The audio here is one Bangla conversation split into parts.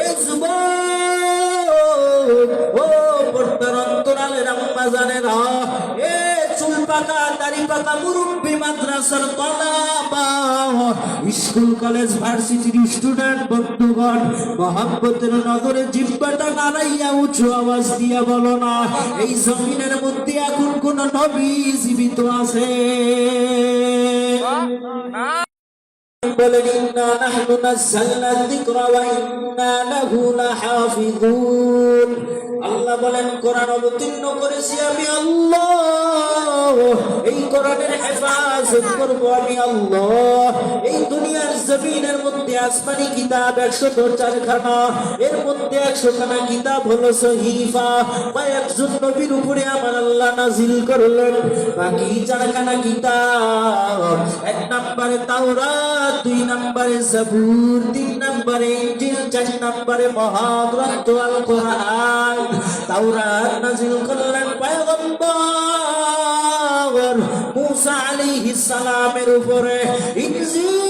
এ স্কুল, কলেজ, ভার্সিটির স্টুডেন্ট, বন্ধুগণ, মহাব্বতের নগরে জিব্বাটা নাড়াইয়া উঁচু আওয়াজ দিয়া বলো না, এই জমিনের মধ্যে এখন কোন নবী জীবিত আছে? বলেন ইন্না নাহনু নাযালনা যিকরা ওয়া ইন্না লাহু লাহাফিযুন। আল্লাহ বলেন, কোরআন অবতীর্ণ করেছি আমি আল্লাহ। এই কোরআনের হেফাজত করব আমি আল্লাহ। জমিনের মধ্যে আসমানি কিতাব একশত চারখানা। এর মধ্যে একশো খানা কিতাব হলো সহিফা কয়েকজন নবীর উপরে আমার আল্লাহ নাজিল করলেন। বাকি চারখানা কিতাব, এক নম্বরে তাওরাত, দুই নম্বরে জাবুর, তিন নম্বরে ইনজিল, চার নম্বরে মহাগ্রন্থ আল কোরআন তাওরাত নাজিল করলেন পয়গম্বর মুসা আলাইহিস সালামের উপরে। ইনজিল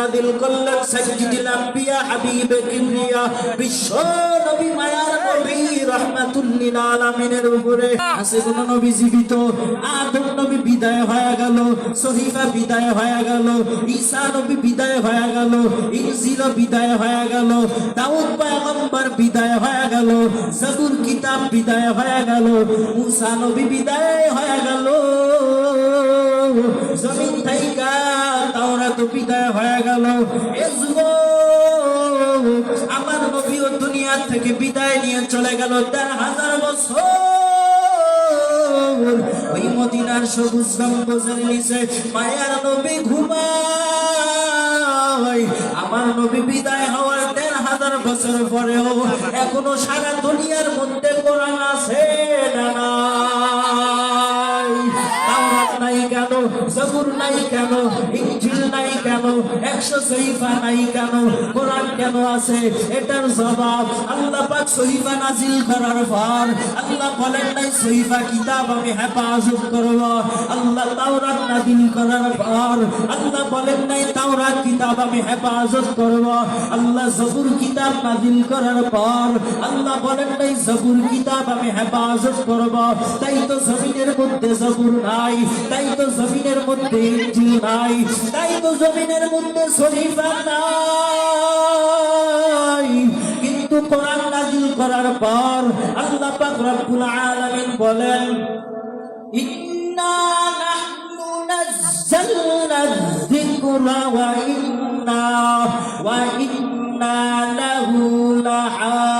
নাজিল করলেন সাইয়্যিদুল আম্বিয়া, হাবিবে কিবরিয়া বিশ্ব নবী মায়ার নবী, রাহমাতুল লিল আলামিনের উপরে। আছে কোন নবী জীবিত, আদম নবী বিদায় হয়ে গেল সহিফা বিদায় হয়ে গেল, ঈসা নবী বিদায় হয়ে গেল, ইনজিল বিদায় হয়ে গেল, দাউদ পয়গম্বর বিদায় হয়ে গেল কিতাব বিদায় হয়ে গেল, মুসা নবী বিদায় হয়ে গেল। জমিন থাইকা তাওরাত বিদায় হয়ে গেল। এ আমার দুনিয়া থেকে বিদায় নিয়ে চলে গেল দেড় হাজার বছর। ওই মদিনার সবুজ নিচে মায়ার নবী ঘুমায়। আমার নবী বিদায় হওয়ার দেড় হাজার বছর পরেও এখনও সারা দুনিয়ার মধ্যে কোরআন আছে। একশো সহিফা নাই কেন? কোরআন কেন আছে? এটার জবাব আল্লাহ পাক সহিফা নাজিল করার পর আল্লাহ বলেন, নাই সহিফা কিতাব আমি হেফাজত করব। আল্লাহ তাওরাত নাজিল করার পর আল্লাহ বলেন, নাই তাওরাত কিতাব আমি হেফাজত করব। আল্লাহ জবুর কিতাব নাজিল করার পর আল্লাহ বলেন, নাই জবুর কিতাব আমি হেফাজত করব। তাই তো জমিনের মধ্যে জবুর নাই, তাই তো জমিনের মধ্যে ইনজিল নাই, তাই তো জমিনের মধ্যে শরীফা নাই কিন্তু কোরআন নাজিল করার পর আল্লাহ পাক রব্বুল আলামিন বলেন, ইন্না নাহনু নাযালনা যিকরা ওয়া ইন্না ওয়া ইন্না লাহু লাহাফিযুন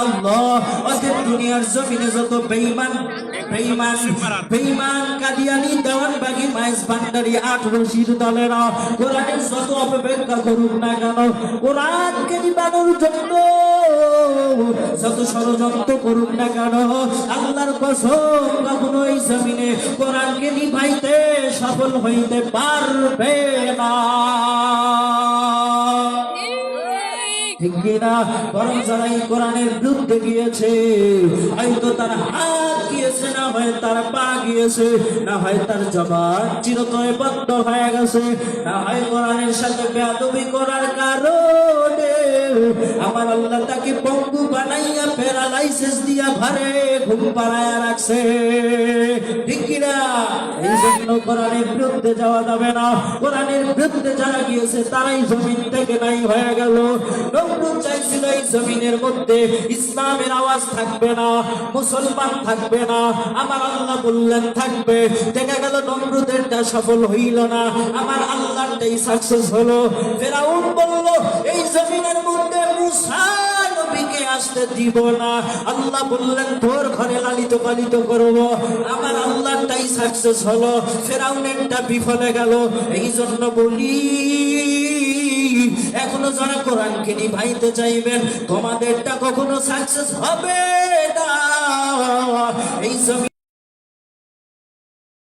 আল্লাহ অতএব দুনিয়ার জমিনে যত বেঈমান বেঈমান বেঈমান কাদিয়ানি দেওয়ানবাগি মাইজ ভান্ডারি আট রশিদ দলেরা কোরআনের যত অপব্যাখ্যা করুক না কেন কোরআনকে নিবানোর জন্য যত ষড়যন্ত্র করুক না কেন আল্লাহর কসম কখনো এই জমিনে কোরআনকে নিভাইতে সফল হইতে পারবে না। কিনা বরং যারা এই কোরআনের বিরুদ্ধে গিয়েছে, হয়তো তার হাত গিয়েছে, না হয় তার পা গিয়েছে, না হয় তার জবান চিরতয় বদ্ধ হয়ে গেছে, না হয় কোরআনের সাথে বেয়াদবি করার কারণে আমার আল্লাহ তাকে পঙ্গু বানাইয়া, প্যারালাইসিস দিয়া ঘরে ঘুম পাড়াইয়া রাখছে। ঠিক কিনা? এই জন্য কোরআনের বিরুদ্ধে যাওয়া যাবে না। কোরআনের বিরুদ্ধে যারা গিয়েছে তারাই জমিন থেকে নাই হয়ে গেল। নমরুদ চাইছিল এই জমিনের মধ্যে ইসলামের আওয়াজ থাকবে না, মুসলমান থাকবে না, আমার আল্লাহ বললেন থাকবে। দেখা গেল নমরুদেরটা সফল হইল না, আমার আল্লাহটাই সাকসেস হলো, ফেরাউন বলল, এই জমিনের মধ্যে মুসা নবীকে আসতে দিব না। আল্লাহ বললেন, তোর ঘরে লালিত পালিত করব। আমার আল্লাহটাই সাকসেস হলো। ফেরাউনেরটা বিফলে গেল। এই জন্য বলি, এখনও যারা কোরআনকে নিভাইতে চাইবেন, তোমাদেরটা কখনো সাকসেস হবে না। এই জমি